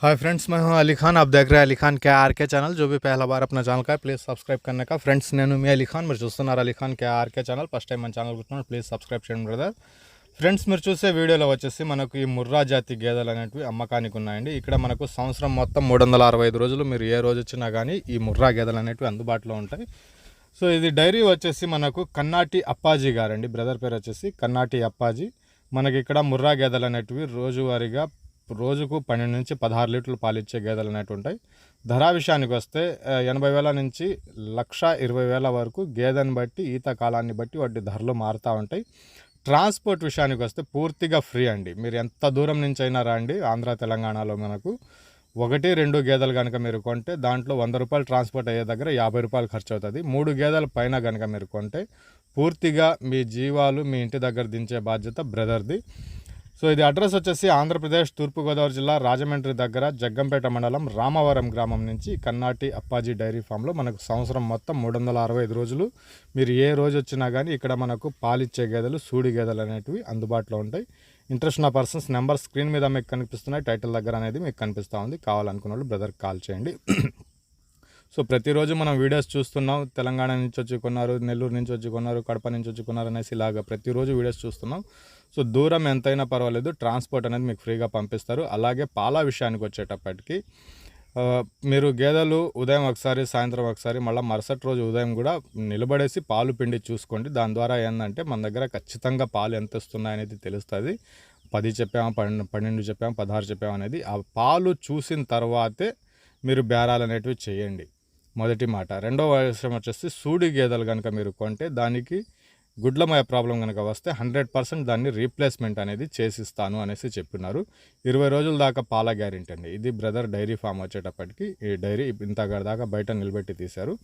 Hi friends मैं हूं अली खान आप देख रहे हैं अली खान के आर के ఛానల్ जो भी पहला बार अपना ఛానల్ का है ప్లీజ్ సబ్స్క్రైబ్ करने का ఫ్రెండ్స్ నేను మీ అలీ ఖాన్ మీరు చూస్తున్నారు Ali Khan K RK channel first time మన ఛానల్ కూర్చున్నారు ప్లీజ్ సబ్స్క్రైబ్ చేయండి బ్రదర్ ఫ్రెండ్స్ మీరు చూసే వీడియోలో వచ్చేసి మనకు ఈ ముర్రా జాతి గేదెలు అనేటివి అమ్మకానికి ఉన్నాయండి ఇక్కడ మనకు సంవత్సరం మొత్తం మూడు వందల అరవై ఐదు రోజులు మీరు ఏ రోజు వచ్చినా కానీ ఈ ముర్రా గేదెలు అనేటివి అందుబాటులో ఉంటాయి సో ఇది డైరీ వచ్చేసి మనకు కన్నాటి అప్పాజీ గారండి బ్రదర్ పేరు వచ్చేసి కన్నాటి అప్పాజీ మనకి ఇక్కడ ముర్రా గేదెలు అనేటివి రోజువారీగా రోజుకు పన్నెండు నుంచి పదహారు లీటర్లు పాలిచ్చే గేదెలు అనేవి ఉంటాయి. ధర విషయానికి వస్తే ఎనభై వేల నుంచి లక్ష ఇరవై వేల వరకు గేదెని బట్టి ఈత కాలాన్ని బట్టి వాటి ధరలు మారుతూ ఉంటాయి. ట్రాన్స్పోర్ట్ విషయానికి వస్తే పూర్తిగా ఫ్రీ అండి. మీరు ఎంత దూరం నుంచి అయినా రండి. ఆంధ్ర తెలంగాణలో మనకు ఒకటి రెండు గేదెలు కనుక మీరు కొంటే దాంట్లో వంద రూపాయలు ట్రాన్స్పోర్ట్ అయ్యే దగ్గర యాభై రూపాయలు ఖర్చు అవుతుంది. మూడు గేదెల పైన కనుక మీరు కొంటే పూర్తిగా మీ జీవాలు మీ ఇంటి దగ్గర దించే బాధ్యత బ్రదర్ది. సో ఇది అడ్రస్ వచ్చేసి ఆంధ్రప్రదేశ్ తూర్పుగోదావరి జిల్లా రాజమండ్రి దగ్గర జగ్గంపేట మండలం రామవరం గ్రామం నుంచి కన్నాటి అప్పాజీ డైరీ ఫామ్లో మనకు సంవత్సరం మొత్తం మూడు వందల అరవై ఐదు రోజులు. మీరు ఏ రోజు వచ్చినా కానీ ఇక్కడ మనకు పాలిచ్చే గేదెలు సూడి గేదెలు అనేటివి అందుబాటులో ఉంటాయి. ఇంట్రెస్ట్ ఉన్న పర్సన్స్ నెంబర్ స్క్రీన్ మీద మీకు కనిపిస్తున్నాయి టైటిల్ దగ్గర అనేది మీకు కనిపిస్తూ ఉంది. కావాలనుకున్న వాళ్ళు బ్రదర్కి కాల్ చేయండి. సో ప్రతిరోజు మనం వీడియోస్ చూస్తున్నాం. తెలంగాణ నుంచి వచ్చి కొన్నారు నెల్లూరు నుంచి వచ్చి కొన్నారు కడప నుంచి వచ్చి కొన్నారు అనేసి ఇలాగా ప్రతిరోజు వీడియోస్ చూస్తున్నాం. సో దూరం ఎంతైనా పర్వాలేదు. ట్రాన్స్పోర్ట్ అనేది మీకు ఫ్రీగా పంపిస్తారు. అలాగే పాల విషయానికి వచ్చేటప్పటికి మీరు గేదెలు ఉదయం ఒకసారి సాయంత్రం ఒకసారి మళ్ళీ మరుసటి రోజు ఉదయం కూడా నిలబడేసి పాలు పిండి చూసుకోండి. దాని ద్వారా ఏంటంటే మన దగ్గర ఖచ్చితంగా పాలు ఎంత వస్తున్నాయనేది తెలుస్తుంది. పది చెప్పాము పన్నెండు పన్నెండు చెప్పాము పదహారు చెప్పాము అనేది ఆ పాలు చూసిన తర్వాతే మీరు బేరాలు అనేటివి చేయండి. మొదటి మాట. రెండవ విషయం వచ్చేసి సూడి గేదెలు కనుక మీరు కొంటే దానికి గుడ్లమయ ప్రాబ్లం కనుక వస్తే హండ్రెడ్ పర్సెంట్ దాన్ని రీప్లేస్మెంట్ అనేది చేసిస్తాను అనేసి చెప్పినారు. ఇరవై రోజుల దాకా పాల గ్యారెంటీ అండి. ఇది బ్రదర్ డైరీ ఫామ్ వచ్చేటప్పటికి ఈ డైరీ ఇంతగా దాకా బయట నిలబెట్టి తీశారు.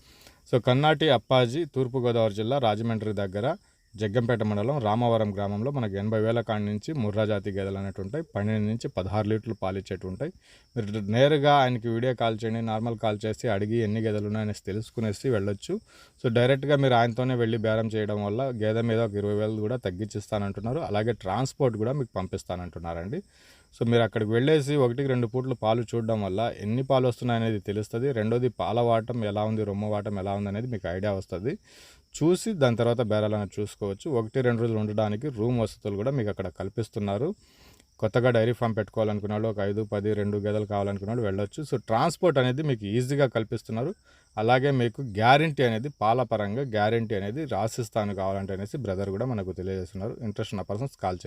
సో కన్నాటి అప్పాజీ తూర్పుగోదావరి జిల్లా రాజమండ్రి దగ్గర జగ్గంపేట మండలం రామవరం గ్రామంలో మనకు ఎనభై వేల కాడి నుంచి ముర్రా జాతి గేదెలు అనేవి ఉంటాయి. పన్నెండు నుంచి పదహారు లీటర్లు పాలిచ్చేటు ఉంటాయి. మీరు నేరుగా ఆయనకి వీడియో కాల్ చేయండి నార్మల్ కాల్ చేసి అడిగి ఎన్ని గేదెలు ఉన్నాయనేసి తెలుసుకునేసి వెళ్ళొచ్చు. సో డైరెక్ట్గా మీరు ఆయనతోనే వెళ్ళి బేరం చేయడం వల్ల గేదె మీద ఒక ఇరవై వేలు కూడా తగ్గించిస్తానంటున్నారు. అలాగే ట్రాన్స్పోర్ట్ కూడా మీకు పంపిస్తానంటున్నారండి. సో మీరు అక్కడికి వెళ్ళేసి ఒకటికి రెండు పూట్లు పాలు చూడడం వల్ల ఎన్ని పాలు వస్తున్నాయనేది తెలుస్తుంది. రెండోది పాల వాటం ఎలా ఉంది రొమ్ము వాటం ఎలా ఉంది అనేది మీకు ఐడియా వస్తుంది. చూసి దాని తర్వాత బేరాలను చూసుకోవచ్చు. ఒకటి రెండు రోజులు ఉండడానికి రూమ్ వసతులు కూడా మీకు అక్కడ కల్పిస్తున్నారు. కొత్తగా డైరీ ఫామ్ పెట్టుకోవాలనుకున్న వాళ్ళు ఒక ఐదు పది రెండు గదలు కావాలనుకున్న వాళ్ళు వెళ్ళొచ్చు. సో ట్రాన్స్పోర్ట్ అనేది మీకు ఈజీగా కల్పిస్తున్నారు. అలాగే మీకు గ్యారంటీ అనేది పాల పరంగా గ్యారంటీ అనేది రాసిస్తాను కావాలంటే అనేసి బ్రదర్ కూడా మనకు తెలియజేస్తున్నారు. ఇంట్రెస్ట్ ఉన్న పర్సన్స్ కాల్ చేయండి.